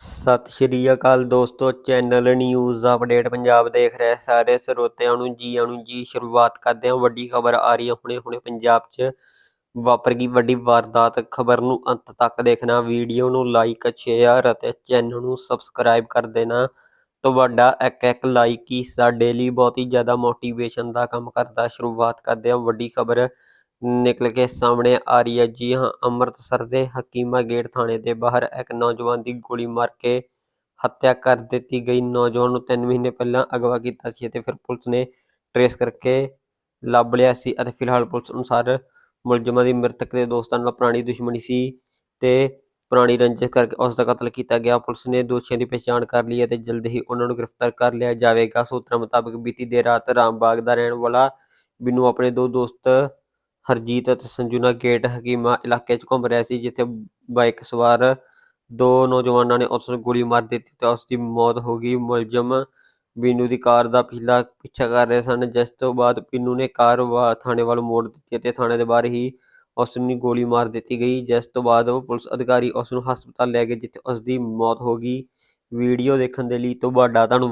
ਸਤਿ ਸ਼੍ਰੀ ਅਕਾਲ ਦੋਸਤੋ, channel news update Punjab ਦੇਖ ਰਹੇ ਸਾਰੇ ਸਰੋਤਿਆਂ ਨੂੰ ਜੀ ਆਣੂ ਜੀ, ਸ਼ੁਰੂਆਤ ਕਰਦੇ ਹਾਂ। ਵੱਡੀ ਖਬਰ ਆ ਰਹੀ ਹੈ ਹੁਣੇ ਹੁਣੇ ਪੰਜਾਬ 'ਚ। ਵਾਪਰ ਗਈ ਵੱਡੀ ਵਾਰਦਾਤ। ਖਬਰ ਨੂੰ ਅੰਤ ਤੱਕ ਦੇਖਣਾ, ਵੀਡੀਓ ਨੂੰ ਲਾਈਕ ਸ਼ੇਅਰ ਅਤੇ ਚੈਨਲ ਨੂੰ ਸਬਸਕ੍ਰਾਈਬ ਕਰ ਦੇਣਾ। ਤੁਹਾਡਾ ਇੱਕ ਇੱਕ ਲਾਈਕ ਹੀ ਸਾਡੇ ਲਈ ਬਹੁਤ ਹੀ ਜ਼ਿਆਦਾ ਮੋਟੀਵੇਸ਼ਨ ਦਾ ਕੰਮ ਕਰਦਾ। ਸ਼ੁਰੂਆਤ ਕਰਦੇ ਹਾਂ ਵੱਡੀ ਖਬਰ। ਨਿਕਲ ਕੇ ਸਾਹਮਣੇ ਆ ਰਹੀ ਹੈ। ਜੀ ਹਾਂ, ਅੰਮ੍ਰਿਤਸਰ ਦੇ ਹਕੀਮਾ ਗੇਟ ਥਾਣੇ ਦੇ ਬਾਹਰ ਇੱਕ ਨੌਜਵਾਨ ਦੀ ਗੋਲੀ ਮਾਰ ਕੇ ਹੱਤਿਆ ਕਰ ਦਿੱਤੀ ਗਈ। ਨੌਜਵਾਨ ਨੂੰ 3 ਮਹੀਨੇ ਪਹਿਲਾਂ ਅਗਵਾ ਕੀਤਾ ਸੀ ਅਤੇ ਫਿਰ ਪੁਲਿਸ ਨੇ ਟਰੇਸ ਕਰਕੇ ਲੱਭ ਲਿਆ ਸੀ ਅਤੇ ਫਿਲਹਾਲ ਪੁਲਿਸ ਅਨੁਸਾਰ ਮੁਲਜ਼ਮਾਂ ਦੀ ਮ੍ਰਿਤਕ ਦੇ ਦੋਸਤਾਂ ਨਾਲ ਪੁਰਾਣੀ ਦੁਸ਼ਮਣੀ ਸੀ ਤੇ ਪੁਰਾਣੀ ਰੰਜਿਸ਼ ਕਰਕੇ ਉਸ ਦਾ ਕਤਲ ਕੀਤਾ ਗਿਆ। ਪੁਲਿਸ ਨੇ ਦੋਸ਼ੀਆਂ ਦੀ ਪਛਾਣ ਕਰ ਲਈ ਅਤੇ ਤੇ ਜਲਦ ਹੀ ਉਹਨਾਂ ਨੂੰ ਗ੍ਰਿਫਤਾਰ ਕਰ ਲਿਆ ਜਾਵੇਗਾ। ਸੂਤਰਾਂ ਮੁਤਾਬਕ ਬੀਤੀ ਦੇਰ ਰਾਤ ਰਾਮਬਾਗ ਦਾ ਰਹਿਣ ਵਾਲਾ ਬਿੰਨੂ ਆਪਣੇ ਦੋ ਦੋਸਤ ਹਰਜੀਤ ਅਤੇ ਸੰਜੂ ਨਾਲ ਗੇਟ ਹਕੀਮਾ ਇਲਾਕੇ 'ਚ ਘੁੰਮ ਰਿਹਾ ਸੀ, ਜਿੱਥੇ ਬਾਈਕ ਸਵਾਰ ਦੋ ਨੌਜਵਾਨਾਂ ਨੇ ਉਸ ਨੂੰ ਗੋਲੀ ਮਾਰ ਦਿੱਤੀ ਤੇ ਉਸ ਦੀ ਮੌਤ ਹੋ ਗਈ। ਮੁਲਜ਼ਮ ਬੀਨੂ ਦੀ ਕਾਰ ਦਾ ਪਿਛਲਾ ਪਿੱਛਾ ਕਰ ਰਹੇ ਸਨ। ਜਿਸ ਤੋਂ ਬਾਅਦ ਬੀਨੂ ਨੇ ਕਾਰ ਵਾ, ਥਾਣੇ ਵੱਲ ਮੋੜ ਦਿੱਤੀ ਅਤੇ ਥਾਣੇ ਦੇ ਬਾਹਰ ਹੀ ਉਸ ਨੂੰ ਗੋਲੀ ਮਾਰ ਦਿੱਤੀ ਗਈ। ਜਿਸ ਤੋਂ ਬਾਅਦ ਉਹ ਪੁਲਿਸ ਅਧਿਕਾਰੀ ਉਸ ਨੂੰ ਹਸਪਤਾਲ ਲੈ ਗਏ, ਜਿੱਥੇ ਉਸ ਦੀ ਮੌਤ ਹੋ ਗਈ। ਵੀਡੀਓ ਦੇਖਣ ਦੇ ਲਈ ਤੁਹਾਡਾ ਧੰਨਵਾਦ।